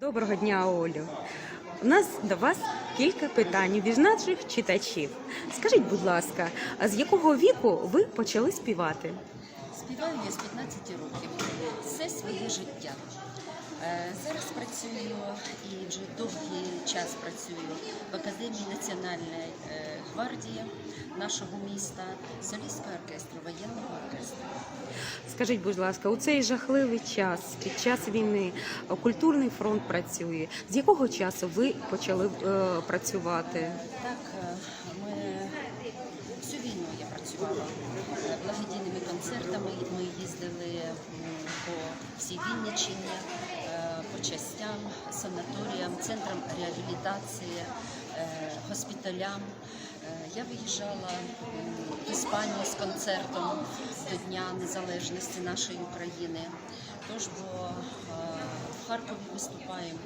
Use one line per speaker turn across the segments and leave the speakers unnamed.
Доброго дня, Олю. У нас до вас кілька питань від наших читачів. Скажіть, будь ласка, а з якого віку ви почали співати?
Співаю я з 15 років все своє життя. Е, Зараз працюю і вже довгий час працюю в Академії Національної е, гвардії нашого міста, солістського оркестру, воєнного оркестру.
Скажіть, будь ласка, у цей жахливий час, під час війни, е, культурний фронт працює. З якого часу ви почали е, працювати?
Так, ми всю війну я працювала благодійними концертами. Ми їздили по всій Вінниччині, по частям, санаторіям, центрам реабілітації, е, госпіталям. Е, Я виїжджала в Іспанію з концертом до Дня Незалежності нашої України. Тож бо е, в Харкові виступаємо.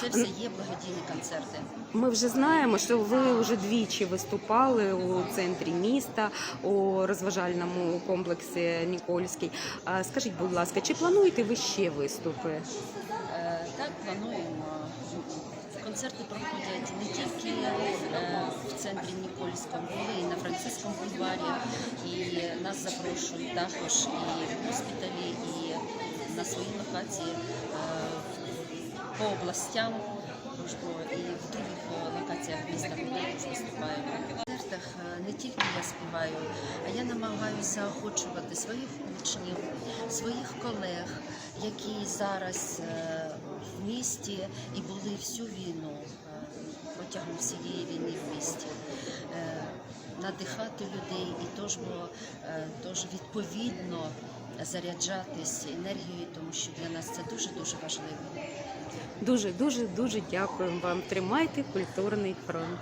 Це все є благодійні концерти.
Ми вже знаємо, що ви вже двічі виступали у центрі міста у розважальному комплексі Нікольський. Скажіть, будь ласка, чи плануєте ви ще виступи?
Е, Так, плануємо. Концерти проходять не тільки е, в центрі Нікольському, але і на Французькому бульварі. І нас запрошують також і в госпіталі, і на свої локації е, по областям. І в других локаціях міста ми також виступаємо. В концертах не тільки я співаю, а я намагаюся охочувати своїх учнів, своїх колег, які зараз е, в місті і були всю війну е, протягом всієї війни в місті. Е, Надихати людей і тож, е, тож відповідно заряджатись енергією, тому що для нас це дуже дуже важливо.
Дуже, дуже, дуже дякуємо вам. Тримайте культурний фронт.